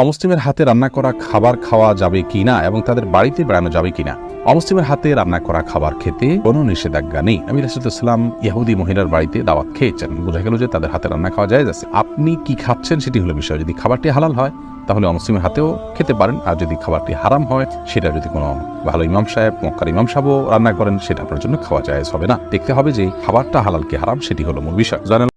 অমুসলিমের হাতে রান্না করা খাবার খাওয়া যাবে কিনা এবং তাদের বাড়িতে বেড়ানো যাবে কিনা? অমুসলিমের হাতে রান্না করা খাবার খেতে কোনো নিষেধাজ্ঞা নেই। আমি রাসুলাম ইহুদি মহিলার বাড়িতে দাওয়াত খেয়েছেন। বোঝা গেল যে তাদের হাতে রান্না খাওয়া যায় যাচ্ছে আপনি কি খাচ্ছেন সেটি হলো বিষয়। যদি খাবারটি হালাল হয়, তাহলে অমুসলিমের হাতেও খেতে পারেন। আর যদি খাবারটি হারাম হয়, সেটা যদি কোনো ভালো ইমাম সাহেব, মক্কার ইমাম সাহেবও রান্না করেন, সেটা আপনার জন্য খাওয়া যায় হবে না। দেখতে হবে যে খাবারটা হালাল কি হারাম, সেটি হলো মূল বিষয়। জানেন